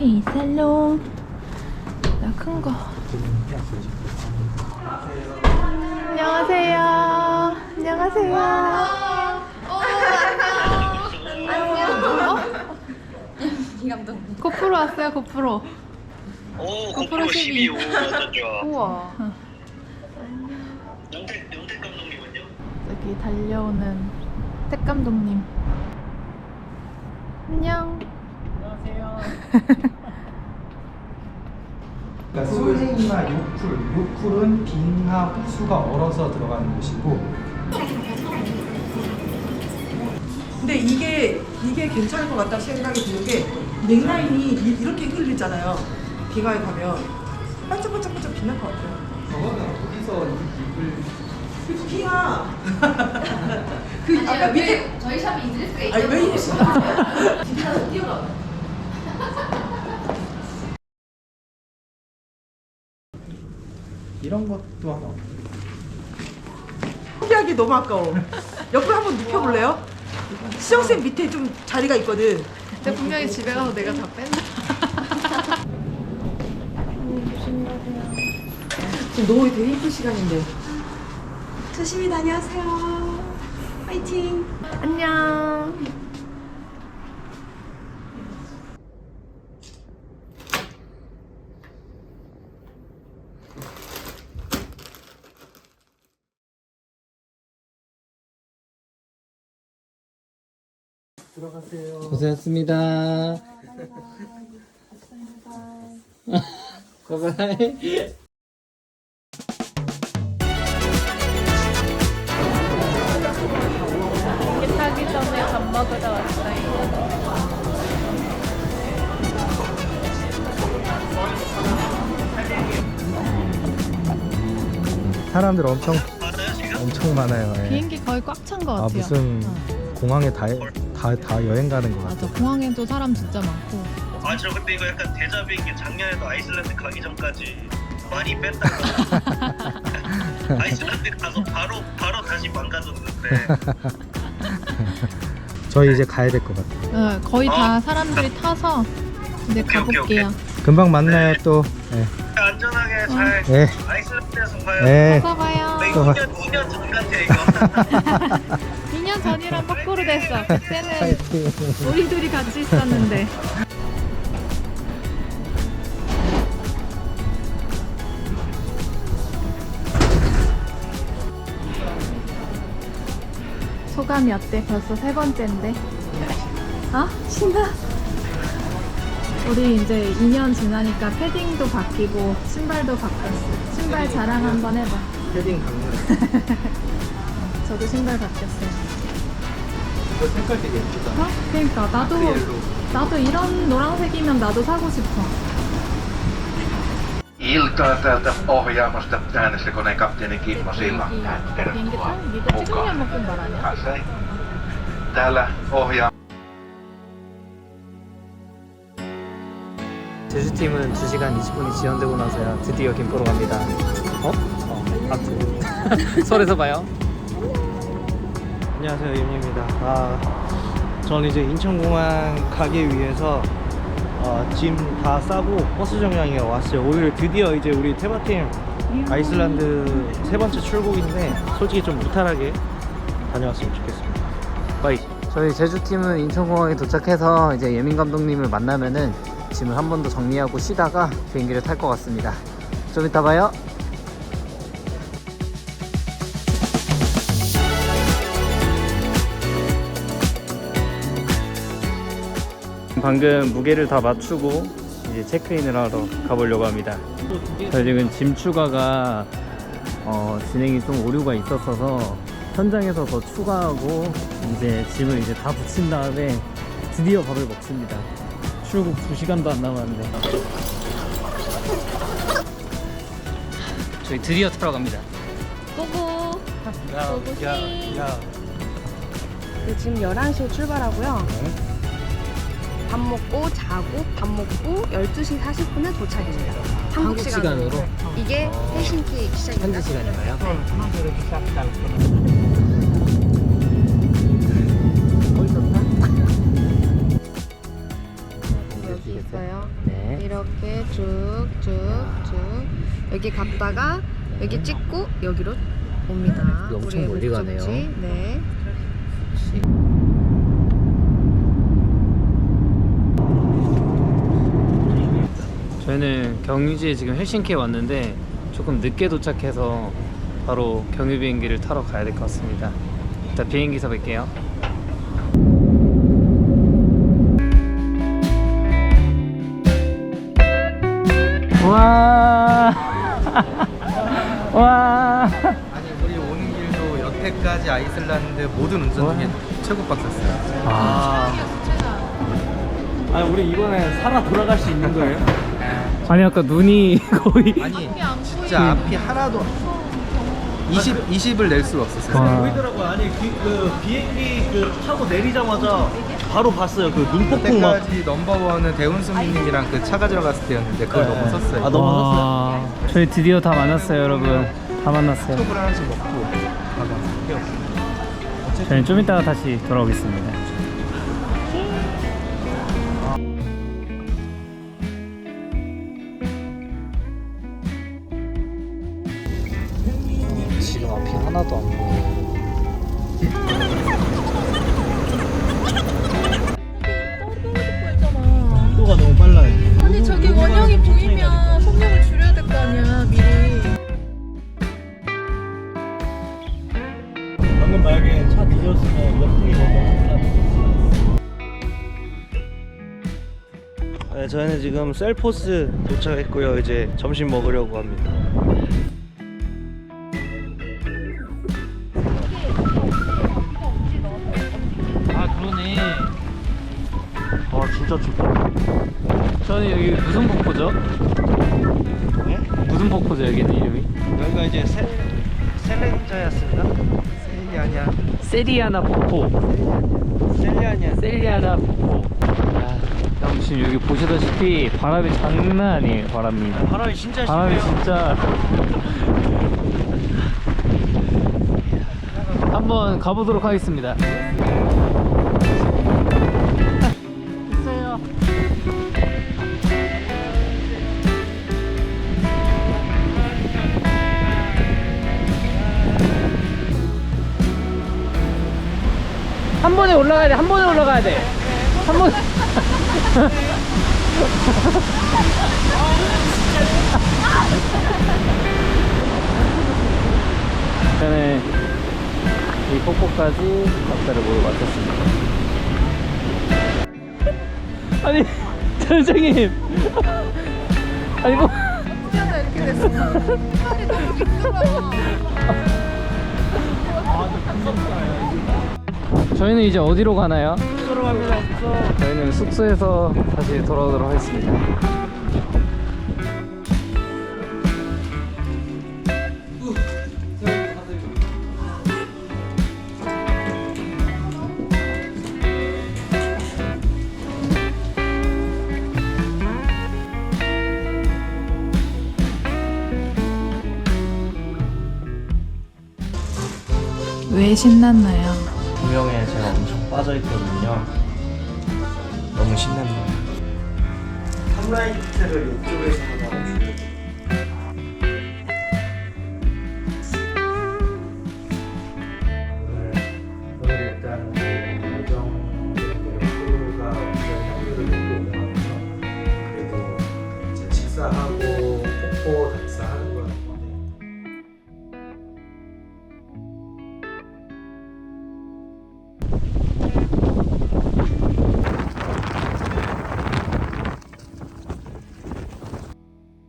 K 살롱. 나 큰 거. 안녕하세요. 안녕하세요. 안녕. 어? 고프로 왔어요, 고프로. 오, 고프로 고프로 12. 12. 오, 완전 좋아. 우와. 영택, 영택 감독님은요? 여기 달려오는 택 감독님. 안녕. 그러니까 솔랭이나 요풀, 요풀은 빙하 호수가 얼어서 들어가는 곳이고 근데 이게 이게 괜찮을 것 같다 생각이 드는 게 넥라인이 이- 이렇게 흘리잖아요. 비가에 가면 반짝반짝반짝 빛날 것 같아요. 저거는 어디서 입을 그 비가 그 아까 밑에 저희 샵에 이 드레스가 아니 왜 이래? 있어요. 뛰어가. 이런 것도 하나 포기하기 너무 아까워. 옆으로 한번 눕혀볼래요? 수영쌤 밑에 좀 자리가 있거든. 근데 분명히 집에 가서 내가 다 뺀다. 지금 노을이 되게 이쁜 시간인데. 조심히 다녀오세요. 파이팅. 안녕. 들어가세요. 고생했습니다. 바이바이. 비행기 타기 전에 밥 먹으러 왔어요. 사람들 엄청? 엄청 많아요. 예. 비행기 거의 꽉 찬것 같아요. 아 무슨 어. 공항에 다 다 다 여행 가는 것 같아. 맞아. 공항에도 사람 진짜 많고. 아, 저 근데 이거 약간 데자뷰인 게 작년에도 아이슬란드 가기 전까지 많이 뺐다가 아이슬란드 가서 바로 바로 다시 망가졌는데 저희 이제 가야 될 것 같아요. 어, 거의 다 아. 사람들이 타서 이제 오케이, 오케이, 가볼게요. 금방 만나요 또. 예. 안전하게 잘 예. 아이슬란드에서 봐요. 예. 가서 봐요. 네, 또 봐. 2년 2년 전 같아 이거. 2년 전이랑 거꾸로 됐어. 그때는. 우리 둘이 같이 있었는데. 소감이 어때? 벌써 세 번째인데. 어? 신나? 우리 이제 2년 지나니까 패딩도 바뀌고 신발도 바뀌었어. 신발 자랑 한번 해봐. 패딩 강렬. 저도 신발 바뀌었어요. 이거 색깔 되게 예쁘다. 어? 그러니까 나도 옐로우. 나도 이런 노란색이면 나도 사고 싶어. Iltaa täältä ohjaamosta äänestökoneen kapteeni Kimmo Silla. 비행기 타? 이거 찍으면 먹은 말 아니야? Kanssa. Täällä ohjaa 제주팀은 2시간 20분이 지연되고 나서야 드디어 김포로 갑니다. 어? 어, 앞으로. 서울에서 봐요. 안녕하세요 임입니다. 아, 저는 이제 인천공항 가기 위해서 어, 짐다 싸고 버스 정류장에 왔어요. 오늘 드디어 이제 우리 테마팀 아이슬란드 세 번째 출국인데 솔직히 좀 무탈하게 다녀왔으면 좋겠습니다. 바이. 저희 제주팀은 인천공항에 도착해서 이제 예민 감독님을 만나면은 짐을 한 번 더 정리하고 쉬다가 비행기를 탈 것 같습니다. 좀 이따 봐요. 방금 무게를 다 맞추고 이제 체크인을 하러 가보려고 합니다. 저희 지금 짐 추가가 어, 진행이 좀 오류가 있었어서 현장에서 더 추가하고 이제 짐을 이제 다 붙인 다음에 드디어 밥을 먹습니다. 출국 2시간도 안 남았는데 저희 드디어 타러 갑니다. 고고. 야, 고고씨. 네, 지금 11시에 출발하고요. 밥 먹고 자고 밥 먹고 12시 40분에 도착입니다. 한국, 한국 시간으로? 이게 어. 헬싱키 시작입니다. 현지 시간인가요? 네. 여기 있어요. 네. 이렇게 쭉쭉쭉 여기 갔다가 네. 여기 찍고 여기로 옵니다. 엄청 멀리 가네요. 네. 저희는 경유지에 지금 헬싱키에 왔는데 조금 늦게 도착해서 바로 경유 비행기를 타러 가야 될 것 같습니다. 일단 비행기에서 뵐게요. 와. 와. 아니 우리 오는 길도 여태까지 아이슬란드 모든 운전 중에 최고 빡셌어요. 아. 아니 우리 이번에 살아 돌아갈 수 있는 거예요? 아니 아까 눈이 거의 아니 진짜 앞이 하나도 20 20을 낼 수가 없었어요. 와. 보이더라고요. 아니 비, 그 비행기 그 타고 내리자마자 바로 봤어요. 그 눈폭풍 막. 그때까지 넘버원은 대훈수민님이랑 그 차가 들어갔을 때였는데 그걸 네. 넘어섰어요. 아, 너무 와. 저희 드디어 다 만났어요, 여러분. 다 만났어요. 톡을 하나씩 먹고 저희는 좀 이따가 다시 돌아오겠습니다. 네, 저희는 지금 셀포스 도착했고요. 이제 점심 먹으려고 합니다. 아, 그러네. 아 진짜 춥다. 저는 여기 무슨 폭포죠? 네? 무슨 폭포죠, 여기는 이름이? 여기가 이제 셀 셀렌자였습니다. 셀이 아니야. 세리아나 폭포. 셀리아니아. 셀리아나 폭포. 지금 여기 보시다시피 바람이 장난 아니에요, 바람이. 바람이 진짜 바람이 심해요. 진짜 한번 가보도록 하겠습니다. 있어요. 한 번에 올라가야 돼. 한 번에 올라가야 돼. 한 번. 저는 이 폭포까지 박사를 모두 마쳤습니다. 아니, 선생님. 아니, 뭐. 이렇게 됐어. 너무 힘들어. 저희는 이제 어디로 가나요? 숙소로 갑니다. 숙소. 저희는 숙소에서 다시 돌아오도록 하겠습니다. 왜 신났나요? 구명에 제가 엄청 빠져있거든요. 너무 신납니다. 탑라이트를 이쪽에서 하고